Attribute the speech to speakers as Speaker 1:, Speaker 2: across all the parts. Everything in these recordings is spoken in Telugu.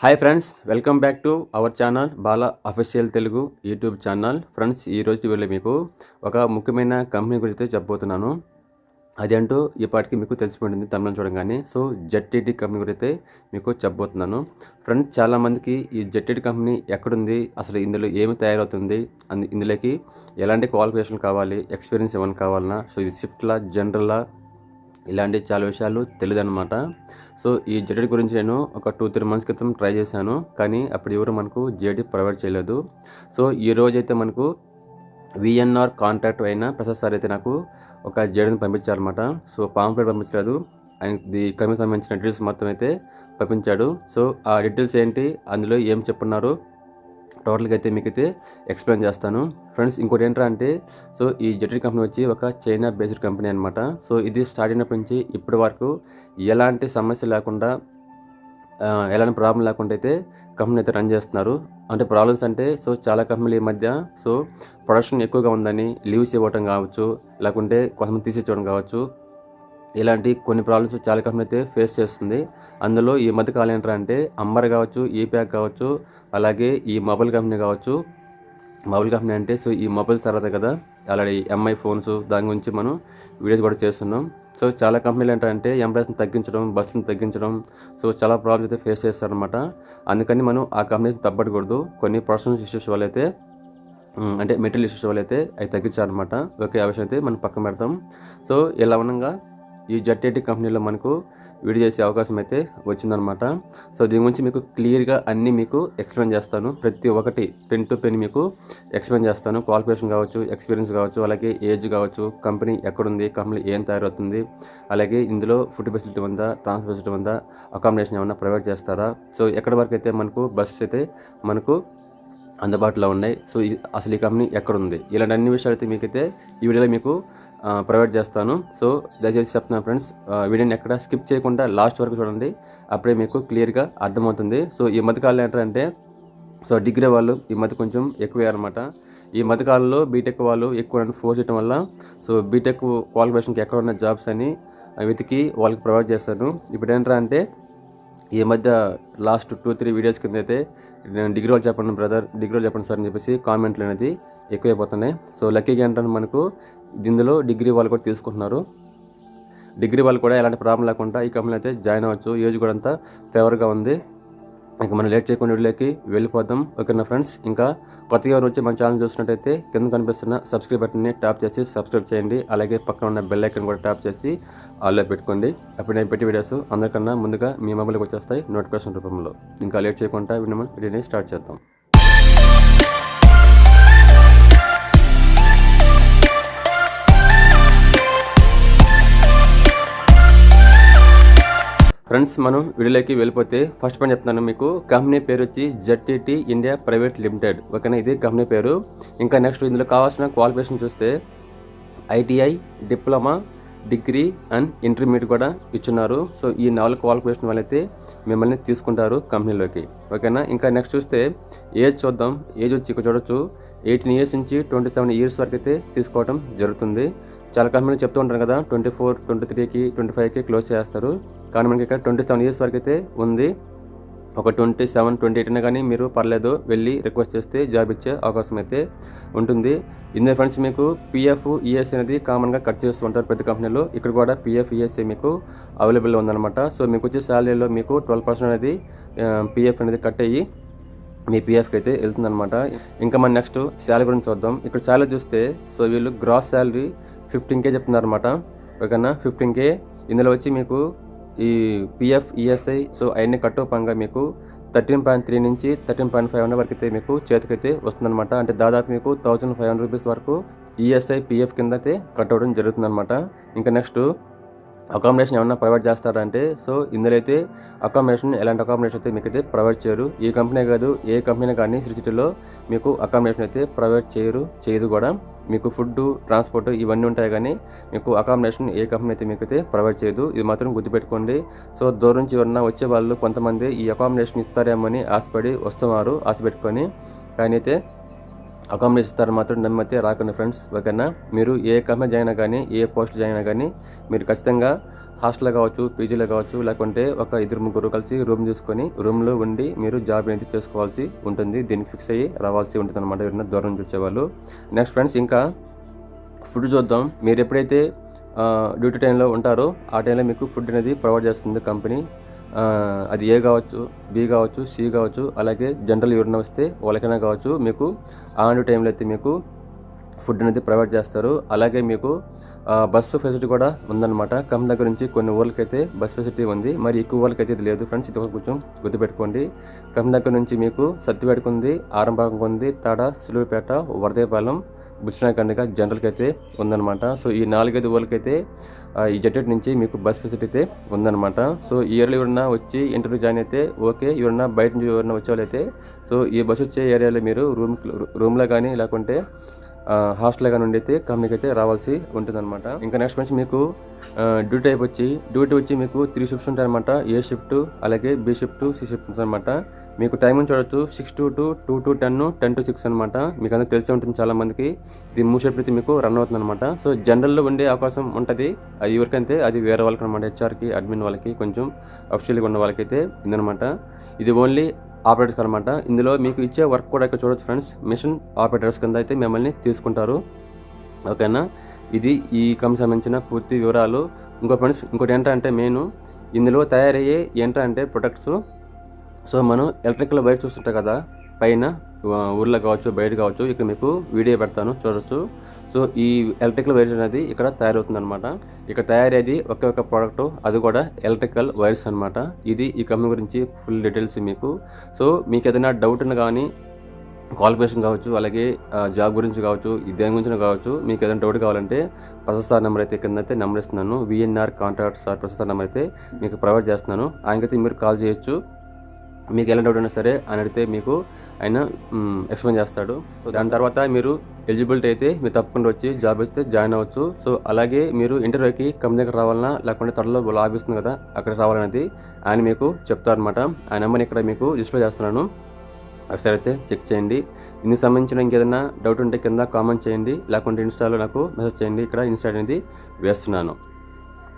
Speaker 1: Hi friends welcome back to our channel Bala official Telugu YouTube channel friends ఈ వెళ్ళి మీకు ఒక ముఖ్యమైన కంపెనీ గురించి చెప్పబోతున్నాను. అది అంటూ ఈ పాటికి మీకు తెలిసిపోయింది తమిళం చూడగానే. సో జెట్టీటీ కంపెనీ గురైతే మీకు చెప్పబోతున్నాను. ఫ్రెండ్స్ చాలామందికి ఈ జెట్టీటీ కంపెనీ ఎక్కడుంది అసలు ఇందులో ఏమి తయారవుతుంది అందు ఇందులోకి ఎలాంటి క్వాలిఫికేషన్ కావాలి ఎక్స్పీరియన్స్ ఏమైనా కావాలన్నా. సో ఇది షిఫ్ట్లా జనరల్లా ఇలాంటి చాలా విషయాలు తెలియదు అనమాట సో ఈ జెడెడ్ గురించి నేను ఒక టూ త్రీ మంత్స్ క్రితం ట్రై చేశాను కానీ అప్పుడు ఎవరు మనకు జేడీ ప్రొవైడ్ చేయలేదు. సో ఈ రోజైతే మనకు విఎన్ఆర్ కాంట్రాక్ట్ అయిన ప్రసాద్ సార్ అయితే నాకు ఒక జేడీని పంపించారనమాట సో పాంప్లెట్ పంపించలేదు. ఆయన ది కంపెనీ సంబంధించిన డీటెయిల్స్ మొత్తం అయితే పంపించాడు. సో ఆ డీటెయిల్స్ ఏంటి అందులో ఏం చెప్పున్నారు టోటల్గా అయితే మీకు అయితే ఎక్స్ప్లెయిన్ చేస్తాను. ఫ్రెండ్స్ ఇంకోటి ఏంటంటే అంటే సో ఈ జెట్రీ కంపెనీ వచ్చి ఒక చైనా బేస్డ్ కంపెనీ అనమాట సో ఇది స్టార్ట్ అయినప్పటి నుంచి ఇప్పటి వరకు ఎలాంటి సమస్య లేకుండా ఎలాంటి ప్రాబ్లం లేకుండా అయితే కంపెనీ అయితే రన్ చేస్తున్నారు. అంటే ప్రాబ్లమ్స్ అంటే సో చాలా కంపెనీలు ఈ మధ్య సో ప్రొడక్షన్ ఎక్కువగా ఉందని లీవ్స్ ఇవ్వటం కావచ్చు లేకుంటే కొంతమంది తీసేయడం కావచ్చు ఇలాంటి కొన్ని ప్రాబ్లమ్స్ చాలా కంపెనీ అయితే ఫేస్ చేస్తుంది. అందులో ఈ మధ్య కాలం ఏంటంటే అంబర్ కావచ్చు ఈ ప్యాక్ కావచ్చు అలాగే ఈ మొబైల్ కంపెనీ కావచ్చు. మొబైల్ కంపెనీ అంటే సో ఈ మొబైల్స్ తర్వాత కదా అలాగే ఎంఐ ఫోన్స్ దాని గురించి మనం వీడియోస్ కూడా చేస్తున్నాం. సో చాలా కంపెనీలు ఏంటంటే ఎంప్లాయీస్ని తగ్గించడం బస్సుని తగ్గించడం సో చాలా ప్రాబ్లమ్స్ అయితే ఫేస్ చేస్తారనమాట అందుకని మనం ఆ కంపెనీస్ని తప్పకూడదు. కొన్ని పర్సనల్ ఇష్యూస్ వల్ల అయితే అంటే మెటీరియల్ ఇష్యూస్ వల్ల అయితే అవి తగ్గించారనమాట ఓకే ఆ విషయం అయితే మనం పక్కన పెడతాం. సో ఇలా ఉండగా ఈ జెట్ఏటి కంపెనీలో మనకు వీడియో చేసే అవకాశం అయితే వచ్చిందనమాట సో దీని గురించి మీకు క్లియర్గా అన్నీ మీకు ఎక్స్ప్లెయిన్ చేస్తాను. ప్రతి ఒక్కటి పెన్ టు పెన్ మీకు ఎక్స్ప్లెయిన్ చేస్తాను. క్వాలిఫికేషన్ కావచ్చు ఎక్స్పీరియన్స్ కావచ్చు అలాగే ఏజ్ కావచ్చు కంపెనీ ఎక్కడుంది కంపెనీ ఏం తయారవుతుంది అలాగే ఇందులో ఫుడ్ ఫెసిలిటీ ఉందా ట్రాన్స్పోర్ట్ ఫెసిలిటీ ఉందా అకామిడేషన్ ఏమన్నా ప్రొవైడ్ చేస్తారా? సో ఎక్కడి వరకు అయితే మనకు బస్సెస్ అయితే మనకు అందుబాటులో ఉన్నాయి? సో ఈ- అసలు ఈ కంపెనీ ఎక్కడ ఉంది ఇలాంటి అన్ని విషయాలు అయితే మీకైతే ఈ వీడియోలో మీకు ప్రొవైడ్ చేస్తాను. సో దయచేసి చెప్తున్నాను ఫ్రెండ్స్ వీడియోని ఎక్కడ స్కిప్ చేయకుండా లాస్ట్ వరకు చూడండి. అప్పుడే మీకు క్లియర్గా అర్థమవుతుంది. సో ఈ మధ్యకాలంలో ఏంటంటే సో డిగ్రీ వాళ్ళు ఈ మధ్య కొంచెం ఎక్కువే అనమాట ఈ మధ్యకాలంలో బీటెక్ వాళ్ళు ఎక్కువ ఫోర్స్ చేయడం వల్ల సో బీటెక్ క్వాలిఫికేషన్కి ఎక్కడ ఉన్న జాబ్స్ అని వెతికి వాళ్ళకి ప్రొవైడ్ చేస్తాను ఇప్పుడు ఏంటంటే అంటే ఈ మధ్య లాస్ట్ టూ త్రీ వీడియోస్ కింద అయితే నేను డిగ్రీ వాళ్ళు చెప్పండి బ్రదర్ డిగ్రీ వాళ్ళు చెప్పండి సార్ అని చెప్పేసి కామెంట్లు అనేది ఎక్కువైపోతున్నాయి. సో లక్కీగా ఏంటంటే మనకు ఇందులో డిగ్రీ వాళ్ళు కూడా తీసుకుంటున్నారు. డిగ్రీ వాళ్ళు కూడా ఎలాంటి ప్రాబ్లం లేకుండా ఈ కంపెనీ అయితే జాయిన్ అవ్వచ్చు. ఏజ్ కూడా అంతా ఫేవర్గా ఉంది. ఇంకా మనం లేట్ చేయకుండా వీడియోకి వెళ్ళిపోదాం. ఓకేనా ఫ్రెండ్స్ ఇంకా కొత్తగా ఎవరు వచ్చి మన ఛానల్ చూసినట్టయితే కింద కనిపిస్తున్న సబ్స్క్రైబ్ బటన్ని ట్యాప్ చేసి సబ్స్క్రైబ్ చేయండి. అలాగే పక్కన ఉన్న బెల్ ఐకన్ కూడా ట్యాప్ చేసి ఆల్లో పెట్టుకోండి. అప్పుడు నేను పెట్టి వీడియోస్ అందరికన్నా ముందుగా మీ మొబైల్కి వచ్చేస్తాయి నోటిఫికేషన్ రూపంలో. ఇంకా లేట్ చేయకుండా వీడియో వీడియోని స్టార్ట్ చేద్దాం. ఫ్రెండ్స్ మనం వీడియోలోకి వెళ్ళిపోతే ఫస్ట్ పని చెప్తున్నాను మీకు. కంపెనీ పేరు వచ్చి జెడ్టీటీ ఇండియా ప్రైవేట్ లిమిటెడ్. ఓకేనా? ఇది కంపెనీ పేరు. ఇంకా నెక్స్ట్ ఇందులో కావాల్సిన క్వాలిఫికేషన్ చూస్తే ITI diploma degree and intermediate కూడా ఇచ్చున్నారు. సో ఈ నాలుగు క్వాలిఫికేషన్ వాళ్ళైతే మిమ్మల్ని తీసుకుంటారు కంపెనీలోకి. ఓకేనా? ఇంకా నెక్స్ట్ చూస్తే ఏజ్ చూద్దాం. ఏజ్ వచ్చి ఇక్కడ చూడొచ్చు. ఎయిటీన్ ఇయర్స్ నుంచి ట్వంటీ సెవెన్ ఇయర్స్ వరకు అయితే తీసుకోవడం జరుగుతుంది. చాలా కంపెనీలు చెప్తూ ఉంటారు కదా ట్వంటీ ఫోర్ ట్వంటీ త్రీకి ట్వంటీ ఫైవ్కి క్లోజ్ చేస్తారు. కానీ మనకి ఇక్కడ ట్వంటీ సెవెన్ ఇయర్స్ వరకు అయితే ఉంది. ఒక ట్వంటీ సెవెన్ ట్వంటీ ఎయిట్ అయినా కానీ మీరు పర్లేదు వెళ్ళి రిక్వెస్ట్ చేస్తే జాబ్ ఇచ్చే అవకాశం అయితే ఉంటుంది. ఇందులో ఫ్రెండ్స్ మీకు పిఎఫ్ ఈఎస్ఐ అనేది కామన్గా కట్ చేస్తూ ఉంటారు ప్రతి కంపెనీలో ఇక్కడ కూడా పిఎఫ్ ఈఎస్ఐ మీకు అవైలబుల్ ఉందన్నమాట. సో మీకు వచ్చే శాలరీలో మీకు ట్వెల్వ్ పర్సెంట్ అనేది పిఎఫ్ అనేది కట్ అయ్యి మీ పిఎఫ్కి అయితే వెళ్తుందన్నమాట. ఇంకా మన నెక్స్ట్ శాలరీ గురించి చూద్దాం. ఇక్కడ శాలరీ చూస్తే సో వీళ్ళు గ్రాస్ శాలరీ ఫిఫ్టీన్ కే చెప్తున్నారు అనమాట ఓకేనా? ఫిఫ్టీన్ కే ఇందులో వచ్చి మీకు ఈ పిఎఫ్ ఈఎస్ఐ సో అవన్నీ కట్టుపంగా మీకు థర్టీన్ పాయింట్ త్రీ నుంచి థర్టీన్ పాయింట్ ఫైవ్ హండ్రెడ్ వరకు అయితే మీకు చేతికైతే వస్తుందన్నమాట. అంటే దాదాపు మీకు థౌజండ్ ఫైవ్ హండ్రెడ్ రూపీస్ వరకు ఈఎస్ఐ పిఎఫ్ కింద అయితే కట్ అవ్వడం జరుగుతుందన్నమాట. ఇంకా నెక్స్ట్ అకామిడేషన్ ఏమన్నా ప్రొవైడ్ చేస్తారంటే సో ఇందులో అయితే అకామిడేషన్ ఎలాంటి అకామిడేషన్ అయితే మీకు అయితే ప్రొవైడ్ చేయరు. ఈ కంపెనీ కాదు ఏ కంపెనీ కానీ సిటీలో మీకు అకామిడేషన్ అయితే ప్రొవైడ్ చేయరు చేయదు కూడా. మీకు ఫుడ్ ట్రాన్స్పోర్ట్ ఇవన్నీ ఉంటాయి కానీ మీకు అకామిడేషన్ ఏ కంపెనీ అయితే మీకు అయితే ప్రొవైడ్ చేయదు. ఇది మాత్రం గుర్తుపెట్టుకోండి. సో దూరం నుంచి ఎవరన్నా వచ్చే వాళ్ళు కొంతమంది ఈ అకామిడేషన్ ఇస్తారేమో అని ఆశపడి వస్తున్నారు ఆశ పెట్టుకొని. కానీ అయితే అకామిడేషన్ ఇస్తారు మాత్రం నమ్మితే రాకండి ఫ్రెండ్స్. ఓకేనా? మీరు ఏ కంపెనీ జాయిన్ కానీ ఏ పోస్ట్ జాయిన్ అయినా కానీ మీరు ఖచ్చితంగా హాస్టల్లో కావచ్చు పీజీలో కావచ్చు లేకుంటే ఒక ఇద్దరు ముగ్గురు కలిసి రూమ్ తీసుకొని రూమ్లో ఉండి మీరు జాబ్ అనేది చేసుకోవాల్సి ఉంటుంది. దీనికి ఫిక్స్ అయ్యి రావాల్సి ఉంటుంది అనమాట ఎవరైనా దూరం నుంచి వచ్చేవాళ్ళు. నెక్స్ట్ ఫ్రెండ్స్ ఇంకా ఫుడ్ చూద్దాం. మీరు ఎప్పుడైతే డ్యూటీ టైంలో ఉంటారో ఆ టైంలో మీకు ఫుడ్ అనేది ప్రొవైడ్ చేస్తుంది కంపెనీ అది ఏ కావచ్చు బి కావచ్చు సి కావచ్చు అలాగే జనరల్ ఎవరైనా వస్తే వాళ్ళకైనా కావచ్చు మీకు ఆన్ టైంలో అయితే మీకు ఫుడ్ అనేది ప్రొవైడ్ చేస్తారు. అలాగే మీకు బస్సు ఫెసిలిటీ కూడా ఉందన్నమాట. కమ్ దగ్గర నుంచి కొన్ని ఊర్లకైతే బస్ ఫెసిలిటీ ఉంది. మరి ఎక్కువ ఊర్లకైతే ఇది లేదు. ఫ్రెండ్స్ ఇది కొంచెం గుర్తుపెట్టుకోండి. కమ్ దగ్గర నుంచి మీకు సత్తిపేటకు ఉంది ఆరంభాగం ఉంది తాడ సులువుపేట వరదేపాలెం బుచ్చినాకండిగా జనరల్కి అయితే ఉందన్నమాట. సో ఈ నాలుగైదు ఊళ్ళకైతే ఈ జెటెట్ నుంచి మీకు బస్ ఫెసిలిటీ అయితే ఉందన్నమాట. సో ఈ ఇయర్లో ఎవరన్నా వచ్చి ఇంటర్వ్యూ జాయిన్ అయితే ఓకే. ఎవరన్నా బయట నుంచి ఎవరన్నా వచ్చే వాళ్ళైతే సో ఈ బస్ వచ్చే ఏరియాలో మీరు రూమ్ రూమ్లో కానీ లేకుంటే హాస్టల్ కానీ ఉండి అయితే కంపెనీకి అయితే రావాల్సి ఉంటుందన్నమాట. ఇంకా నెక్స్ట్ మంచి మీకు డ్యూటీ టైప్ వచ్చి డ్యూటీ వచ్చి మీకు త్రీ షిఫ్ట్స్ ఉంటాయన్నమాట. ఏ షిఫ్ట్ అలాగే బి షిఫ్ట్ సి షిఫ్ట్ ఉంటుందన్నమాట. మీకు టైం చూడొచ్చు. Six to two two to ten ten to six అనమాట మీకు అందరూ తెలిసే ఉంటుంది చాలా మందికి ఇది మూసేపడితే మీకు రన్ అవుతుంది అనమాట సో జనరల్లో ఉండే అవకాశం ఉంటుంది. అది ఎవరికైతే అది వేరే వాళ్ళకి అనమాట హెచ్ఆర్కి అడ్మిన్ వాళ్ళకి కొంచెం అఫిషియల్గా ఉన్న వాళ్ళకైతే ఇదనమాట ఇది ఓన్లీ ఆపరేటర్స్ అనమాట ఇందులో మీకు ఇచ్చే వర్క్ కూడా ఇక్కడ చూడొచ్చు ఫ్రెండ్స్ మిషన్ ఆపరేటర్స్ కింద అయితే మిమ్మల్ని తీసుకుంటారు. ఓకేనా? ఇది ఈ కంపెనీ సంబంధించిన పూర్తి వివరాలు. ఇంకో ఫ్రెండ్స్ ఇంకోటి ఏంటంటే మెయిన్ ఇందులో తయారయ్యే ఏంటంటే ప్రొడక్ట్స్ సో మనం ఎలక్ట్రికల్ వైర్ చూస్తుంటాం కదా పైన ఊర్లో కావచ్చు బయట కావచ్చు ఇక్కడ మీకు వీడియో పెడతాను చూడొచ్చు. సో ఈ ఎలక్ట్రికల్ వైర్స్ అనేది ఇక్కడ తయారవుతుంది అనమాట ఇక్కడ తయారయ్యేది ఒకే ఒక ప్రోడక్ట్ అది కూడా ఎలక్ట్రికల్ వైర్స్ అనమాట ఇది ఈ కంపెనీ గురించి ఫుల్ డీటెయిల్స్ మీకు. సో మీకు ఏదైనా డౌట్ ఉన్నా కానీ క్వాలిఫికేషన్ కావచ్చు అలాగే జాబ్ గురించి కావచ్చు ఈ దేని గురించి కావచ్చు మీకు ఏదైనా డౌట్ కావాలంటే ప్రస్తుత సార్ నెంబర్ అయితే కింద అయితే నెంబర్ ఇస్తున్నాను విఎన్ఆర్ కాంటాక్ట్ సార్ ప్రస్తుత నెంబర్ అయితే మీకు ప్రొవైడ్ చేస్తున్నాను. ఆయనకైతే మీరు కాల్ చేయొచ్చు. మీకు ఎలాంటి డౌట్ అయినా సరే అని అడిగితే మీకు ఆయన ఎక్స్ప్లెయిన్ చేస్తాడు. సో దాని తర్వాత మీరు ఎలిజిబిలిటీ అయితే మీరు తప్పకుండా వచ్చి జాబ్ ఇస్తే జాయిన్ అవ్వచ్చు. సో అలాగే మీరు ఇంటర్వ్యూకి కంపెనీ దగ్గర రావాలన్నా లేకుంటే త్వరలో లాబ్ ఇస్తుంది కదా అక్కడ రావాలనేది ఆయన మీకు చెప్తారనమాట ఆ నెంబర్ని ఇక్కడ మీకు డిస్ప్లే చేస్తున్నాను. ఒకసారి అయితే చెక్ చేయండి. ఇందుకు సంబంధించిన ఇంకేదైనా డౌట్ ఉంటే కింద కామెంట్ చేయండి. లేకుంటే ఇన్స్టాలో నాకు మెసేజ్ చేయండి. ఇక్కడ ఇన్స్టా అనేది వేస్తున్నాను.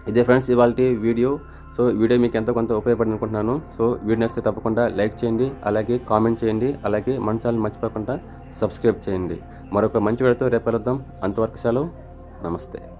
Speaker 1: ఇదే ఫ్రెండ్స్ ఇవాళ వీడియో. సో వీడియో మీకు ఎంతో కొంత ఉపయోగపడింది అనుకుంటున్నాను సో వీడియో వస్తే తప్పకుండా లైక్ చేయండి అలాగే కామెంట్ చేయండి అలాగే మన ఛానల్ మర్చిపోకుండా సబ్స్క్రైబ్ చేయండి. మరొక మంచి వీడియోతో రేపు వెళ్దాం అంతవరకు సెలవు. నమస్తే.